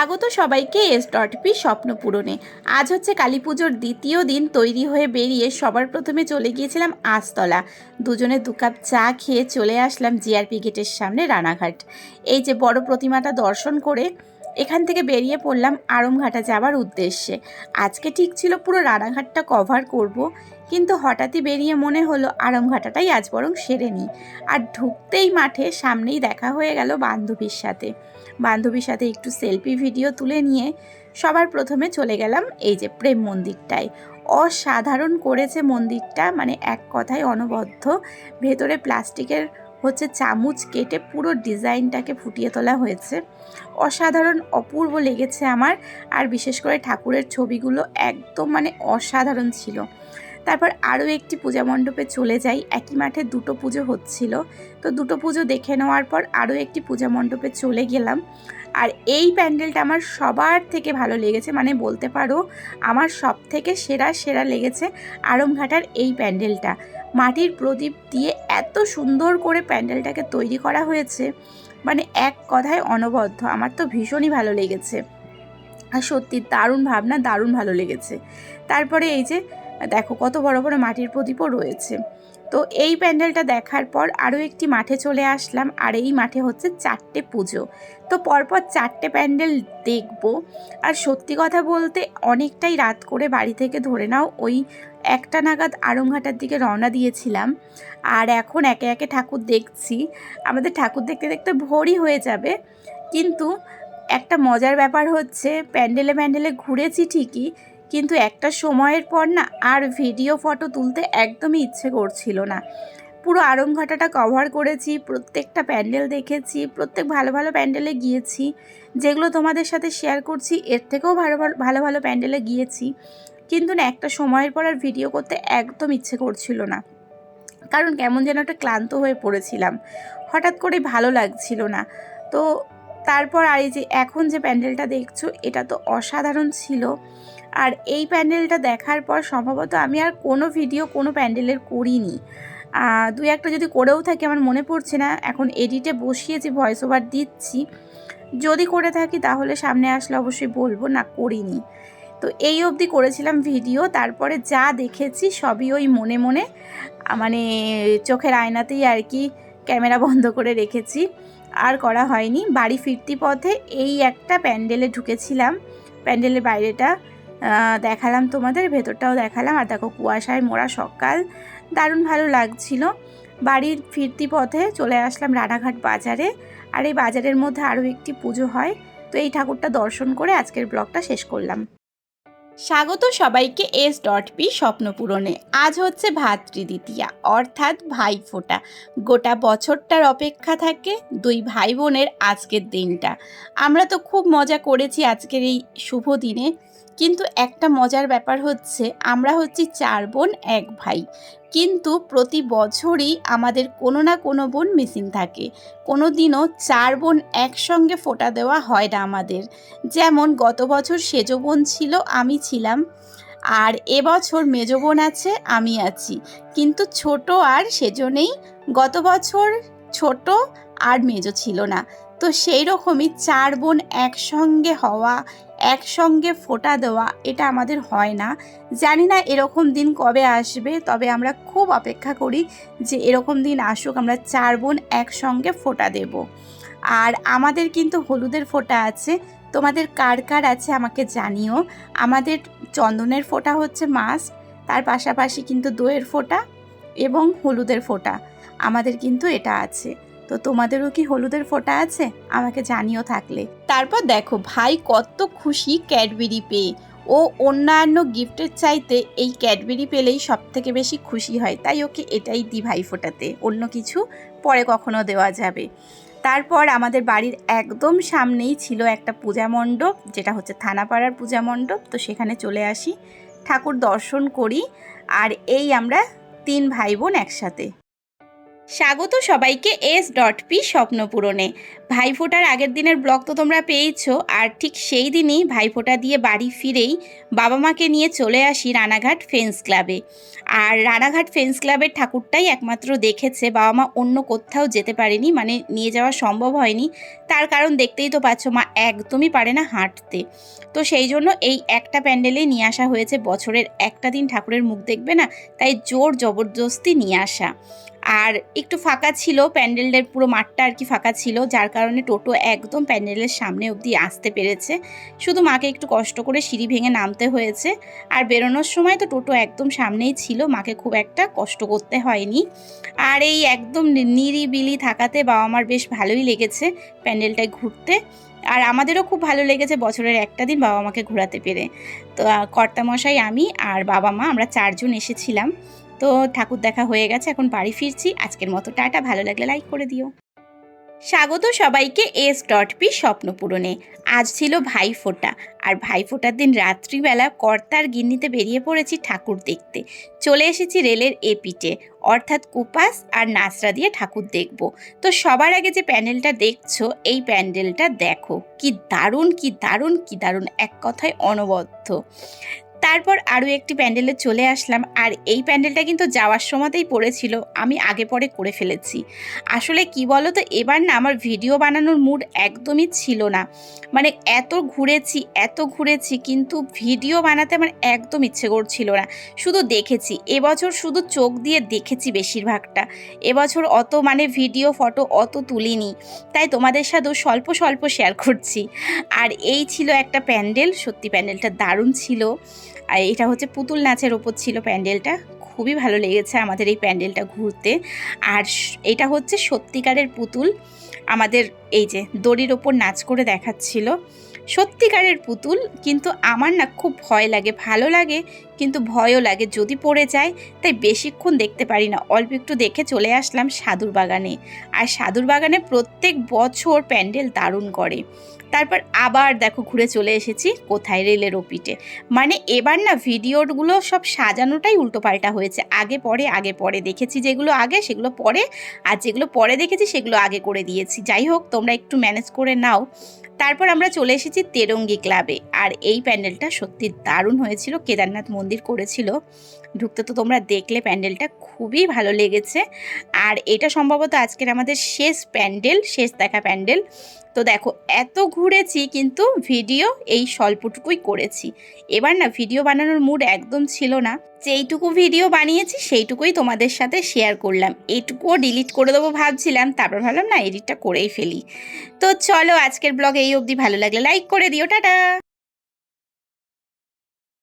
স্বাগত সবাইকে S dot P স্বপ্ন পূরণে। আজ হচ্ছে কালী পুজোর দ্বিতীয় দিন, তৈরি হয়ে বেরিয়ে সবার প্রথমে চলে গিয়েছিলাম আস্তলা দুজনে দু কাপ চা খেয়ে চলে আসলাম জিআরপি গেটের সামনে রানাঘাট। এই যে বড় প্রতিমাটা দর্শন করে এখান থেকে বেরিয়ে পড়লাম আড়ংঘাটা যাওয়ার উদ্দেশ্যে। আজকে ঠিক ছিল পুরো রানাঘাটটা কভার করব, কিন্তু হঠাৎই বেরিয়ে মনে হলো আড়ংঘাটাটাই আজ বরং সেরে নিই। আর ঢুকতেই মাঠে সামনেই দেখা হয়ে গেল বান্ধবীর সাথে। বান্ধবীর সাথে একটু সেলফি ভিডিও তুলে নিয়ে সবার প্রথমে চলে গেলাম এই যে প্রেম মন্দিরটায়। অসাধারণ করেছে মন্দিরটা মানে এক কথায় অনবদ্য। ভেতরে প্লাস্টিকের হচ্ছে চামচ কেটে পুরো ডিজাইনটাকে ফুটিয়ে তোলা হয়েছে। অসাধারণ, অপূর্ব লেগেছে আমার। আর বিশেষ করে ঠাকুরের ছবিগুলো একদম মানে অসাধারণ ছিল। তারপর আরও একটি পূজা মণ্ডপে চলে যাই। একই মাঠে দুটো পুজো হচ্ছিল। তো দুটো পুজো দেখে নেওয়ার পর আরও একটি পূজা মণ্ডপে চলে গেলাম। আর এই প্যান্ডেলটা আমার সবার থেকে ভালো লেগেছে। মানে বলতে পারো, আমার সব থেকে সেরা সেরা লেগেছে আড়ংঘাটার এই প্যান্ডেলটা। মাটির প্রদীপ দিয়ে এত সুন্দর করে প্যান্ডেলটাকে তৈরি করা হয়েছে। মানে এক কথায় অনবদ্য। আমার তো ভীষণই ভালো লেগেছে। আর সত্যি দারুণ ভাবনা, দারুণ ভালো লেগেছে। তারপরে এই যে দেখো কত বড় বড় মাটির প্রদীপও রয়েছে। তো এই প্যান্ডেলটা দেখার পর আরও একটি মাঠে চলে আসলাম, আর এই মাঠে হচ্ছে চারটে পুজো। তো পরপর চারটে প্যান্ডেল দেখব। আর সত্যি কথা বলতে অনেকটাই রাত করে বাড়ি থেকে ধরে নাও, ওই একটা নাগাদ আড়ংঘাটার দিকে রওনা দিয়েছিলাম। আর এখন একে একে ঠাকুর দেখছি। আমাদের ঠাকুর দেখতে দেখতে ভোরই হয়ে যাবে। কিন্তু একটা মজার ব্যাপার হচ্ছে, প্যান্ডেলে প্যান্ডেলে ঘুরেছি ঠিকই কিন্তু একটা সময়ের পর না আর ভিডিও, ফটো তুলতে একদমই ইচ্ছে করছিল না। পুরো আড়ংঘাটাটা কভার করেছি, প্রত্যেকটা প্যান্ডেল দেখেছি, প্রত্যেক ভালো ভালো প্যান্ডেলে গিয়েছি, যেগুলো তোমাদের সাথে শেয়ার করছি, এর থেকেও ভালো ভালো ভালো ভালো প্যান্ডেলে গিয়েছি। কিন্তু না একটা সময়ের পর আর ভিডিও করতে একদম ইচ্ছে করছিল না। কারণ কেমন যেন একটা ক্লান্ত হয়ে পড়েছিলাম। হঠাৎ করে ভালো লাগছিল না। তো তারপর আর এই যে এখন যে প্যান্ডেলটা দেখছ, এটা তো অসাধারণ ছিল। আর এই প্যান্ডেলটা দেখার পর সম্ভবত আমি আর কোনো ভিডিও, কোনো প্যান্ডেলের করিনি। দু একটা যদি করেও থাকি আমার মনে পড়ছে না, এখন এডিটে বসিয়েছি ভয়েস ওভার দিচ্ছি, যদি করে থাকি তাহলে সামনে আসলে অবশ্যই বলব, না করিনি। তো এই অবধি করেছিলাম ভিডিও, তারপরে যা দেখেছি সবই ওই মনে মনে মানে চোখের আয়নাতেই আর কি ক্যামেরা বন্ধ করে রেখেছি, আর করা হয়নি। বাড়ি ফিরতি পথে এই একটা প্যান্ডেলে ঢুকেছিলাম, প্যান্ডেলের বাইরেটা। দেখালাম তোমাদের, ভেতরটাও দেখালাম। আর দেখো, কুয়াশায় মোড়া সকাল, দারুণ ভালো লাগছিল। বাড়ির ফিরতি পথে চলে আসলাম রানাঘাট বাজারে। আর এই বাজারের মধ্যে আরও একটি পুজো হয়। তো এই ঠাকুরটা দর্শন করে আজকের ব্লগটা শেষ করলাম। স্বাগত সবাইকে এস ডট পি স্বপ্নপূরণে। আজ হচ্ছে ভাতৃদ্বিতীয়া, অর্থাৎ ভাইফোঁটা গোটা বছরটার অপেক্ষা থাকে দুই ভাই বোনের আজকের দিনটা। আমরা তো খুব মজা করেছি আজকের এই শুভ দিনে। কিন্তু একটা মজার ব্যাপার হচ্ছে, আমরা হচ্ছি চার বোন, এক ভাই। কিন্তু প্রতি বছরই আমাদের কোনো না কোনো বোন মিসিং থাকে। কোনো দিনও চার বোন একসঙ্গে ফোটা দেওয়া হয় না আমাদের। যেমন গত বছর সেজ বোন ছিল, আমি ছিলাম। আর এবছর মেজ বোন আছে, আমি আছি। কিন্তু ছোট আর সেজনেই গত বছর ছোট আর মেজো ছিল না। তো সেই রকমই চার বোন একসঙ্গে হওয়া, একসঙ্গে ফোটা দেওয়া এটা আমাদের হয় না। জানি না এরকম দিন কবে আসবে, তবে আমরা খুব অপেক্ষা করি যে এরকম দিন আসুক আমরা চার বোন একসঙ্গে ফোটা দেব। আর আমাদের কিন্তু হলুদের ফোঁটা আছে, তোমাদের কার কার আছে আমাকে জানিও। আমাদের চন্দনের ফোঁটা হচ্ছে মাছ, তার পাশাপাশি কিন্তু দইয়ের ফোঁটা এবং হলুদের ফোঁটা, আমাদের কিন্তু এটা আছে। তো তোমাদেরও কি হলুদের ফোঁটা আছে? আমাকে জানিও থাকলে। তারপর দেখো, ভাই কত খুশি ক্যাডবেরি পেয়ে। ও অন্যান্য গিফটের চাইতে এই ক্যাডবেরি পেলেই সব থেকে বেশি খুশি হয়। তাই ওকে এটাই দি ভাই ফোটাতে। অন্য কিছু পরে কখনো দেওয়া যাবে। তারপর আমাদের বাড়ির একদম সামনেই ছিল একটা পূজা মণ্ডপ, যেটা হচ্ছে থানাপাড়ার পূজা মণ্ডপ। তো সেখানে চলে আসি। ঠাকুর দর্শন করি। আর এই আমরা তিন ভাই বোন একসাথে। স্বাগত সবাইকে এস ডট পি স্বপ্নপূরণে। ভাইফোঁটার আগের দিনের ব্লগ তো তোমরা পেয়েছ, আর ঠিক সেই দিনই ভাইফোঁটা দিয়ে বাড়ি ফিরেই বাবা মাকে নিয়ে চলে আসি রানাঘাট ফেন্স ক্লাবে। আর রানাঘাট ফেন্স ক্লাবের ঠাকুরটাই একমাত্র দেখেছে, বাবা মা অন্য কোথাও যেতে পারেনি মানে নিয়ে যাওয়া সম্ভব হয়নি। তার কারণ দেখতেই তো পাচ্ছ, মা একদমই পারে না হাঁটতে। তো সেই জন্য এই একটা প্যান্ডেলেই নিয়ে আসা হয়েছে, বছরের একটা দিন ঠাকুরের মুখ দেখবে না, তাই জোর জবরদস্তি নিয়ে আসা। আর একটু ফাঁকা ছিল, প্যান্ডেলের পুরো মাঠটা আর কি ফাঁকা ছিল, যার কারণে টোটো একদম প্যান্ডেলের সামনে অবধি আসতে পেরেছে। শুধু মাকে একটু কষ্ট করে সিঁড়ি ভেঙে নামতে হয়েছে। আর বেরোনোর সময় তো টোটো একদম সামনেই ছিল, মাকে খুব একটা কষ্ট করতে হয়নি। আর এই একদম নিরিবিলি থাকাতে বাবা মার বেশ ভালোই লেগেছে প্যান্ডেলটায় ঘুরতে। আর আমাদেরও খুব ভালো লেগেছে বছরের একটা দিন বাবা মাকে ঘোরাতে পেরে। তো কর্তামশাই, আমি আর বাবা মা, আমরা চারজন এসেছিলাম। তো ঠাকুর দেখা হয়ে গেছে, এখন বাড়ি ফিরছি। আজকের মতো টাটা, ভালো লাগলে লাইক করে দিও। স্বাগত সবাইকে এস ডট পি স্বপ্নপূরণে আজ ছিল ভাইফোঁটা আর ভাইফোঁটার দিন রাত্রিবেলা কর্তার গিন্নিতে বেরিয়ে পড়েছি ঠাকুর দেখতে। চলে এসেছি রেলের এপিটে অর্থাৎ কুপাস আর নাচরা দিয়ে ঠাকুর দেখব। তো সবার আগে যে প্যান্ডেলটা দেখছ, এই প্যান্ডেলটা দেখো। কি দারুণ কি দারুণ কি দারুণ। এক কথায় অনবদ্য। তারপর আরও একটি প্যান্ডেলে চলে আসলাম আর এই প্যান্ডেলটা কিন্তু যাওয়ার সময়তেই পড়েছিল, আমি আগে পরে করে ফেলেছি। আসলে কি বলো তো এবার না আমার ভিডিও বানানোর মুড একদমই ছিল না। মানে এত ঘুরেছি এত ঘুরেছি, কিন্তু ভিডিও বানাতে আমার একদম ইচ্ছে করছিল না। শুধু দেখেছি, এবছর শুধু চোখ দিয়ে দেখেছি বেশিরভাগটা। এবছর অত মানে ভিডিও, ফটো অত তুলিনি। তাই তোমাদের সাথেও স্বল্প স্বল্প শেয়ার করছি। আর এই ছিল একটা প্যান্ডেল, সত্যি প্যান্ডেলটা দারুণ ছিল। আর এটা হচ্ছে পুতুল নাচের ওপর ছিল প্যান্ডেলটা। খুবই ভালো লেগেছে আমাদের এই প্যান্ডেলটা ঘুরতে। আর এটা হচ্ছে সত্যিকারের পুতুল। আমাদের এই যে দড়ির ওপর নাচ করে দেখাচ্ছিল। সত্যিকারের পুতুল, কিন্তু আমার না খুব ভয় লাগে, ভালো লাগে, কিন্তু ভয়ও লাগে। যদি পড়ে যায়, তাই বেশিক্ষণ দেখতে পারি না। অল্প একটু দেখে চলে আসলাম সাধুর বাগানে। আর সাধুর বাগানে প্রত্যেক বছর প্যান্ডেল দারুণ করে। তারপর আবার দেখো ঘুরে চলে এসেছি কোথায় রেলের ওপিটে। মানে এবার না ভিডিওগুলো সব সাজানোটাই উল্টোপাল্টা হয়েছে। আগে পরে আগে পরে দেখেছি যেগুলো আগে, সেগুলো পরে, আর যেগুলো পরে দেখেছি, সেগুলো আগে করে দিয়েছি। যাই হোক, তোমরা একটু ম্যানেজ করে নাও। তারপর আমরা চলে এসেছি তেরঙ্গি ক্লাবে। আর এই প্যান্ডেলটা সত্যি দারুণ হয়েছিল। কেদারনাথ মন্দির করেছিল। ঢুকতে তো তোমরা দেখলে প্যান্ডেলটা, খুবই ভালো লেগেছে। আর এটা সম্ভবত আজকের আমাদের শেষ প্যান্ডেল, শেষ দেখা প্যান্ডেল। তো দেখো, এত ঘুরেছি কিন্তু ভিডিও এই স্বল্পটুকুই করেছি। এবার না, ভিডিও বানানোর মুড একদম ছিল না। যেইটুকু ভিডিও বানিয়েছি, সেইটুকুই তোমাদের সাথে শেয়ার করলাম। এইটুকুও ডিলিট করে দেবো ভাবছিলাম, তারপর ভাবলাম না এডিটটা করেই ফেলি। তো চলো, আজকের ব্লগ এই অবধি। ভালো লাগলে লাইক করে দিও। টাটা!